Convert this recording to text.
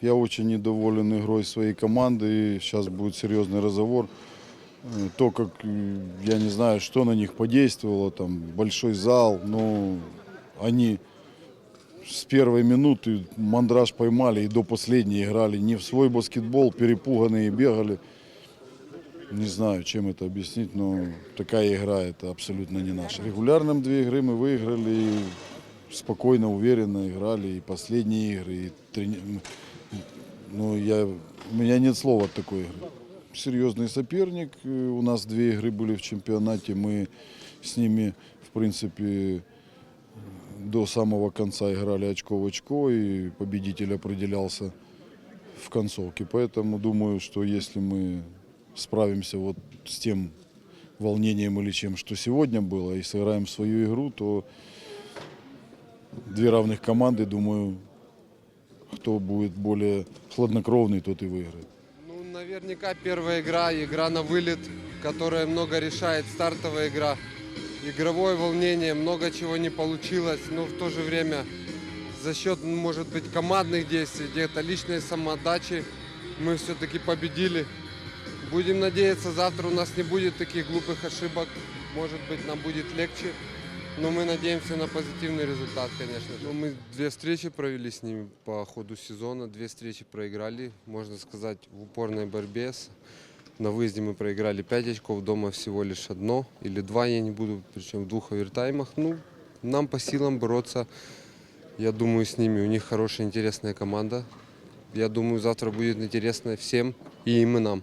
Я очень недоволен игрой своей команды. И сейчас будет серьезный разговор. Э, То, как, э, я не знаю, что на них подействовало, там, большой зал, но они с первой минуты мандраж поймали и до последней играли не в свой баскетбол, перепуганные бегали. Не знаю, чем это объяснить, но такая игра это абсолютно не наша. Регулярным две игры мы выиграли, спокойно, уверенно играли и последние игры, и трени- ну, я, у меня нет слова от такой игры. Серьезный соперник. э, У нас две игры были в чемпионате. Мы с ними, в принципе, до самого конца играли очко в очко, и победитель определялся в концовке. Поэтому думаю, что если мы справимся вот с тем волнением или чем, что сегодня было, и сыграем свою игру, то две равных команды, думаю, кто будет более хладнокровный, тот и выиграет. Ну, наверняка первая игра, игра на вылет, которая много решает, стартовая игра. Игровое волнение, много чего не получилось, но в то же время за счет, может быть, командных действий, где-то личной самоотдачи мы все-таки победили. Будем надеяться, завтра у нас не будет таких глупых ошибок, может быть, нам будет легче. Но мы надеемся на позитивный результат, конечно. Ну, мы две встречи провели с ними по ходу сезона. Две встречи проиграли, можно сказать, в упорной борьбе. На выезде мы проиграли 5 очков, дома всего лишь одно или два, я не буду, причем в двух овертаймах. Ну, нам по силам бороться, я думаю, с ними. У них хорошая, интересная команда. Я думаю, завтра будет интересно всем и им, и нам.